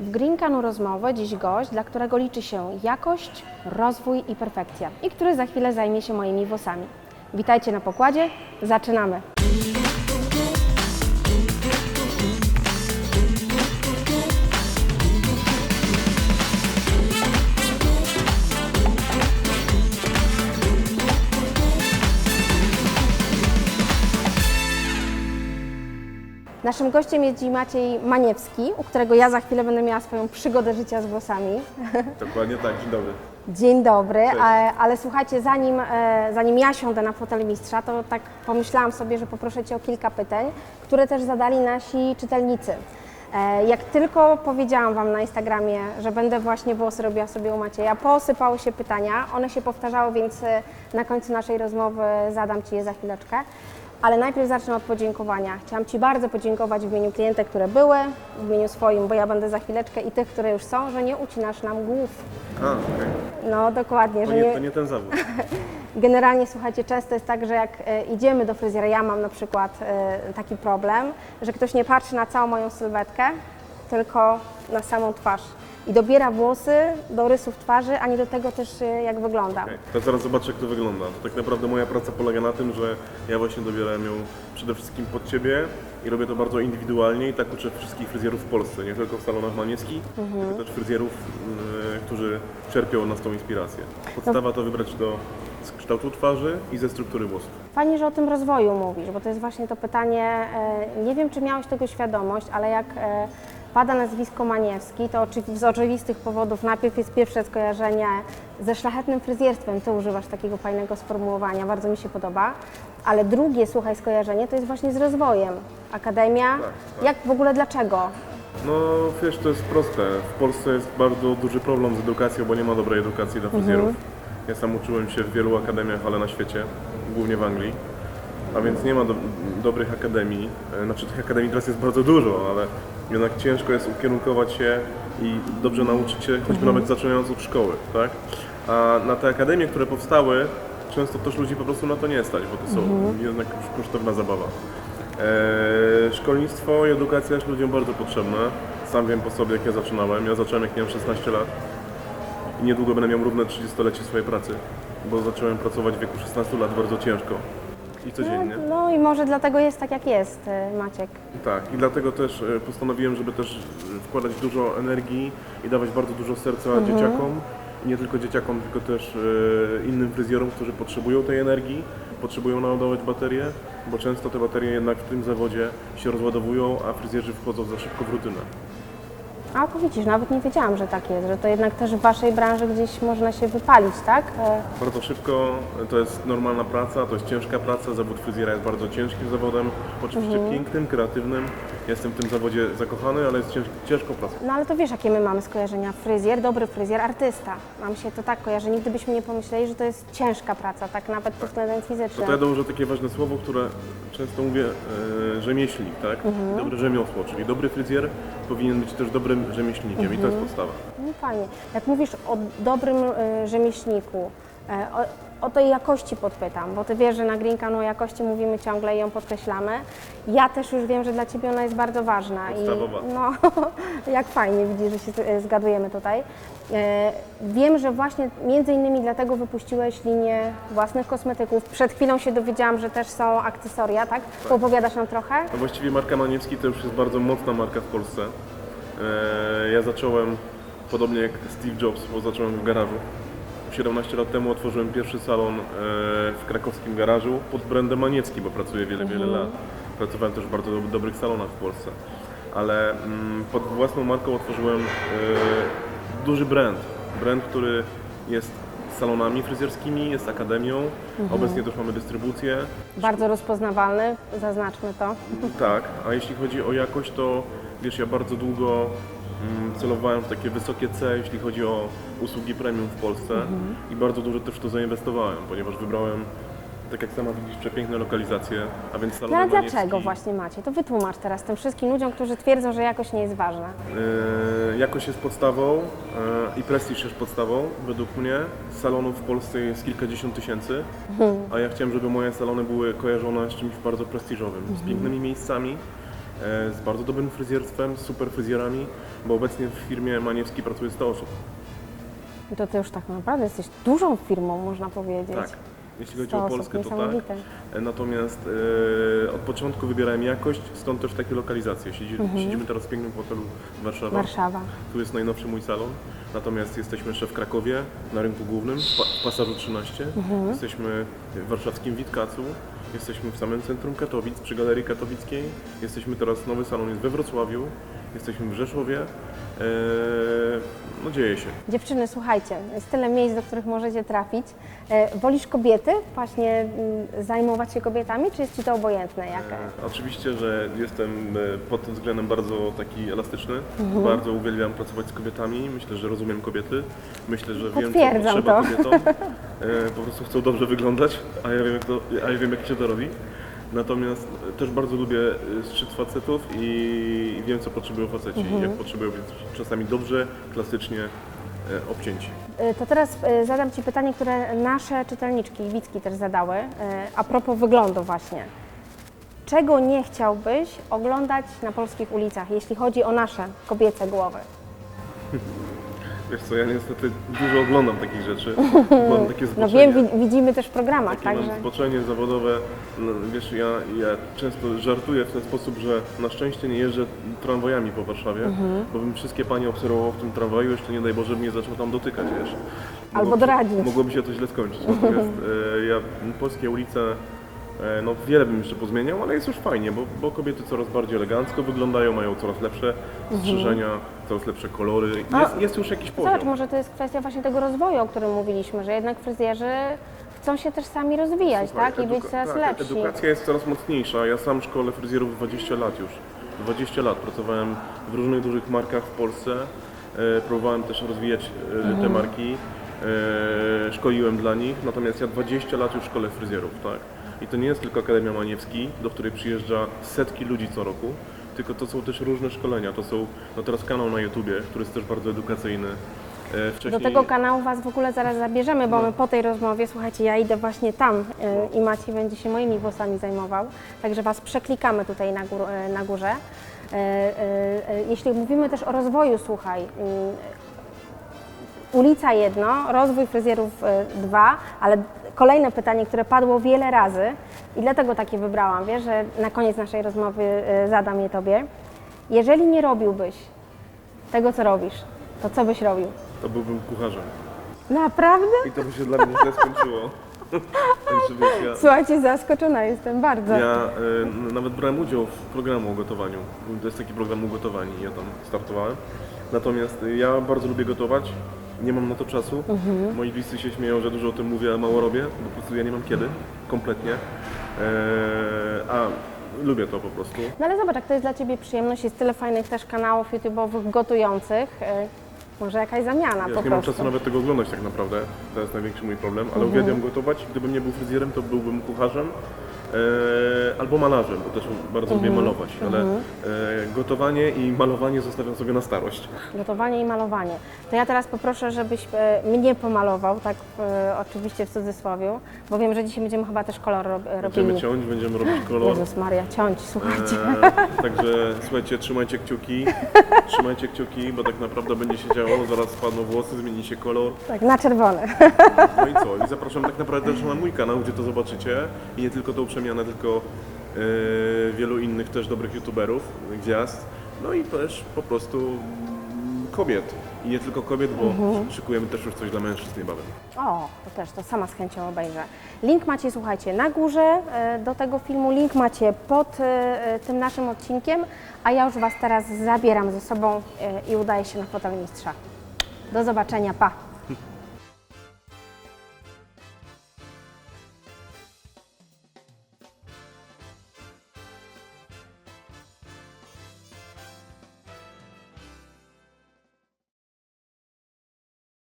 W Green Canu rozmowy dziś gość, dla którego liczy się jakość, rozwój i perfekcja i który za chwilę zajmie się moimi włosami. Witajcie na pokładzie, zaczynamy! Naszym gościem jest dziś Maciej Maniewski, u którego ja za chwilę będę miała swoją przygodę życia z włosami. Dokładnie tak, dzień dobry. Dzień dobry, ale, ale słuchajcie, zanim, e, zanim ja siądę na fotel mistrza, to tak pomyślałam sobie, że poproszę Cię o kilka pytań, które też zadali nasi czytelnicy. E, Jak tylko powiedziałam Wam na Instagramie, że będę właśnie włosy robiła sobie u Macieja, posypały się pytania, one się powtarzały, więc e, na końcu naszej rozmowy zadam Ci je za chwileczkę. Ale najpierw zacznę od podziękowania. Chciałam Ci bardzo podziękować w imieniu klientek, które były, w imieniu swoim, bo ja będę za chwileczkę i tych, które już są, że nie ucinasz nam głów. A, okej. No dokładnie, To, że nie, nie, to nie ten zawód. Generalnie słuchajcie, często jest tak, że jak e, idziemy do fryzjera, ja mam na przykład e, taki problem, że ktoś nie patrzy na całą moją sylwetkę, tylko na samą twarz. I dobiera włosy do rysów twarzy, a nie do tego też e, jak wyglądam. Okej. To zaraz zobaczę, jak to wygląda. To tak naprawdę moja praca polega na tym, że ja właśnie dobieram ją przede wszystkim pod Ciebie i robię to bardzo indywidualnie i tak uczę wszystkich fryzjerów w Polsce, nie tylko w salonach manieckich, Mhm. tylko też fryzjerów, y, którzy czerpią od nas tą inspirację. Podstawa to wybrać do z kształtu twarzy i ze struktury włosów. Fajnie, że o tym rozwoju mówisz, bo to jest właśnie to pytanie, e, nie wiem czy miałeś tego świadomość, ale jak e, pada nazwisko Maniewski, to oczywi- z oczywistych powodów najpierw jest pierwsze skojarzenie ze szlachetnym fryzjerstwem, ty używasz takiego fajnego sformułowania, bardzo mi się podoba, ale drugie, słuchaj, skojarzenie to jest właśnie z rozwojem. Akademia, Tak, tak. jak w ogóle, dlaczego? No wiesz, to jest proste. W Polsce jest bardzo duży problem z edukacją, bo nie ma dobrej edukacji dla fryzjerów. Ja sam uczyłem się w wielu akademiach, ale na świecie, głównie w Anglii. A więc nie ma do, dobrych akademii. E, Znaczy tych akademii teraz jest bardzo dużo, ale jednak ciężko jest ukierunkować się i dobrze nauczyć się, choćby nawet zaczynając od szkoły, tak? A na te akademie, które powstały, często też ludzi po prostu na to nie stać, bo to są jednak już kosztowna zabawa. E, szkolnictwo i edukacja jest ludziom bardzo potrzebne. Sam wiem po sobie, jak ja zaczynałem. Ja zacząłem, jak miałem 16 lat. I niedługo będę miał równe 30-lecie swojej pracy, bo zacząłem pracować w wieku 16 lat bardzo ciężko i codziennie. No, no i może dlatego jest tak, jak jest, e, Maciek. Tak, i dlatego też e, postanowiłem, żeby też e, wkładać dużo energii i dawać bardzo dużo serca dzieciakom. I nie tylko dzieciakom, tylko też innym fryzjerom, którzy potrzebują tej energii, potrzebują naładować baterie, bo często te baterie jednak w tym zawodzie się rozładowują, a fryzjerzy wchodzą za szybko w rutynę. A to widzisz, nawet nie wiedziałam, że tak jest, że to jednak też w Waszej branży gdzieś można się wypalić, tak? E, Bardzo szybko, to jest normalna praca, to jest ciężka praca, zawód fryzjera jest bardzo ciężkim zawodem, oczywiście pięknym, kreatywnym. Jestem w tym zawodzie zakochany, ale jest cięż, ciężką pracą. No ale to wiesz, jakie my mamy skojarzenia? Fryzjer, dobry fryzjer, artysta. Nam się to tak kojarzy. Nigdy byśmy nie pomyśleli, że to jest ciężka praca, tak nawet pod względem fizycznym. to ja dołożę takie ważne słowo, które często mówię, e, rzemieślnik, tak? Dobre rzemiosło, czyli dobry fryzjer powinien być też dobrym rzemieślnikiem i to jest podstawa. No fajnie. Jak mówisz o dobrym y, rzemieślniku, o, o tej jakości podpytam, bo Ty wiesz, że na Green Canu o jakości mówimy ciągle i ją podkreślamy. Ja też już wiem, że dla Ciebie ona jest bardzo ważna. Podstawowa. I, no, jak fajnie widzisz, że się e, zgadujemy tutaj. E, Wiem, że właśnie między innymi dlatego wypuściłeś linię własnych kosmetyków. Przed chwilą się dowiedziałam, że też są akcesoria, tak? Opowiadasz nam trochę? No właściwie marka Maniewski to już jest bardzo mocna marka w Polsce. E, Ja zacząłem podobnie jak Steve Jobs, bo zacząłem w garażu. 17 lat temu otworzyłem pierwszy salon e, w krakowskim garażu pod brandem Maniecki, bo pracuję wiele, wiele lat. Pracowałem też w bardzo dob- dobrych salonach w Polsce. Ale mm, pod własną marką otworzyłem e, duży brand. Brand, który jest salonami fryzjerskimi, jest akademią. Obecnie też mamy dystrybucję. Bardzo rozpoznawalny, zaznaczmy to. Tak, a jeśli chodzi o jakość, to wiesz, ja bardzo długo celowałem w takie wysokie C, jeśli chodzi o usługi premium w Polsce i bardzo dużo też w to zainwestowałem, ponieważ wybrałem, tak jak sama widzisz, przepiękne lokalizacje, a więc salon No ale dlaczego właśnie macie? To wytłumacz teraz tym wszystkim ludziom, którzy twierdzą, że jakość nie jest ważna. Yy, jakość jest podstawą yy, i prestiż jest podstawą, według mnie. Salonów w Polsce jest kilkadziesiąt tysięcy, a ja chciałem, żeby moje salony były kojarzone z czymś bardzo prestiżowym, z pięknymi miejscami e, z bardzo dobrym fryzjerstwem, z super fryzjerami, bo obecnie w firmie Maniewski pracuje 100 osób. I to ty już tak naprawdę jesteś dużą firmą, można powiedzieć. Tak. Jeśli chodzi 100 o Polskę, to tak. Natomiast e, od początku wybierałem jakość, stąd też takie lokalizacje. Siedzi, Siedzimy teraz w pięknym hotelu Warszawa. Warszawa. Tu jest najnowszy mój salon. Natomiast jesteśmy jeszcze w Krakowie, na rynku głównym, w, pa- w pasażu 13. Jesteśmy w warszawskim Witkacu. Jesteśmy w samym centrum Katowic, przy Galerii Katowickiej. Jesteśmy teraz, nowy salon jest we Wrocławiu. Jesteśmy w Rzeszowie. E, no dzieje się. Dziewczyny, słuchajcie, jest tyle miejsc, do których możecie trafić. E, wolisz kobiety, właśnie mm, zajmować się kobietami, czy jest Ci to obojętne? Jak? E, Oczywiście, że jestem pod tym względem bardzo taki elastyczny. Mhm. Bardzo uwielbiam pracować z kobietami. Myślę, że rozumiem kobiety. Myślę, że wiem, co potrzeba to. kobietom. Po prostu chcą dobrze wyglądać, a ja wiem, jak, to, a ja wiem, jak się to robi. Natomiast e, też bardzo lubię e, szczyt facetów i wiem, co potrzebują faceci. Mhm. Jak potrzebują być czasami dobrze, klasycznie e, obcięci. To teraz e, zadam Ci pytanie, które nasze czytelniczki i widzki też zadały, e, a propos wyglądu właśnie. Czego nie chciałbyś oglądać na polskich ulicach, jeśli chodzi o nasze kobiece głowy? Wiesz co, ja niestety dużo oglądam takich rzeczy. Mam takie No zboczenie. wiem, wi- widzimy też w programach, Takie także... mam zboczenie zawodowe. No, wiesz, ja, ja często żartuję w ten sposób, że na szczęście nie jeżdżę tramwajami po Warszawie, Mhm. bo bym wszystkie panie obserwował w tym tramwaju, jeszcze nie daj Boże mnie zaczął tam dotykać, wiesz. Albo doradzić. Mogłoby się to źle skończyć. Natomiast e, ja polskie ulice, no wiele bym jeszcze pozmieniał, ale jest już fajnie, bo, bo kobiety coraz bardziej elegancko wyglądają, mają coraz lepsze strzyżenia, coraz lepsze kolory. A- Jest, jest już jakiś poziom. Zobacz, może to jest kwestia właśnie tego rozwoju, o którym mówiliśmy, że jednak fryzjerzy chcą się też sami rozwijać, Słuchaj, tak? I być coraz tak, lepsi. Edukacja jest coraz mocniejsza. Ja sam szkole fryzjerów 20 lat już. 20 lat pracowałem w różnych dużych markach w Polsce. E, próbowałem też rozwijać e, Mhm. te marki. E, szkoliłem dla nich. Natomiast ja 20 lat już szkolę fryzjerów, tak? I to nie jest tylko Akademia Maniewski, do której przyjeżdża setki ludzi co roku. Tylko to są też różne szkolenia. To są, no teraz kanał na YouTubie, który jest też bardzo edukacyjny. E, Do wcześniej... tego kanału Was w ogóle zaraz zabierzemy, bo my po tej rozmowie, słuchajcie, ja idę właśnie tam y, i Maciej będzie się moimi włosami zajmował, także Was przeklikamy tutaj na, gór, y, na górze. Jeśli mówimy też o rozwoju, słuchaj, y, ulica jedno, rozwój fryzjerów dwa, ale kolejne pytanie, które padło wiele razy i dlatego takie wybrałam, wiesz, że na koniec naszej rozmowy y, zadam je Tobie. Jeżeli nie robiłbyś tego, co robisz, to co byś robił? To byłbym kucharzem. Naprawdę? I to by się dla mnie źle skończyło. Także wiesz, ja, Słuchajcie, zaskoczona jestem bardzo. ja n- nawet brałem udział w programu o gotowaniu. To jest taki program ugotowań i ja tam startowałem. Natomiast e, ja bardzo lubię gotować. Nie mam na to czasu. Mhm. Moi bliscy się śmieją, że dużo o tym mówię, a mało robię, bo po prostu ja nie mam kiedy. Kompletnie. E, a lubię to po prostu. No ale zobacz, jak to jest dla Ciebie przyjemność, jest tyle fajnych też kanałów YouTube'owych gotujących. y, Może jakaś zamiana po nie mam prostu. czasu nawet tego oglądać tak naprawdę. To jest największy mój problem, ale Mhm. uwielbiam gotować. Gdybym nie był fryzjerem, to byłbym kucharzem. E, albo malarzem, bo też bardzo lubię Mhm. malować, ale e, gotowanie i malowanie zostawiam sobie na starość. Gotowanie i malowanie. To ja teraz poproszę, żebyś e, mnie pomalował, tak e, oczywiście w cudzysłowie, bo wiem, że dzisiaj będziemy chyba też kolor rob, Będziemy robili. ciąć, będziemy robić kolor. Jezus Maria, ciąć, słuchajcie. E, także słuchajcie, trzymajcie kciuki, trzymajcie kciuki, bo tak naprawdę będzie się działo, zaraz spadną włosy, zmieni się kolor. Tak, na czerwone. No i co? I zapraszam tak naprawdę też na mój kanał, gdzie to zobaczycie. I nie tylko tą przemianę, tylko e, wielu innych też dobrych youtuberów, gwiazd. No i też po prostu kobiet. I nie tylko kobiet, bo szykujemy też już coś dla mężczyzn niebawem. O, to też, to sama z chęcią obejrzę. Link macie, słuchajcie, na górze e, do tego filmu, link macie pod e, tym naszym odcinkiem, a ja już Was teraz zabieram ze sobą i udaję się na fotel mistrza. Do zobaczenia, pa!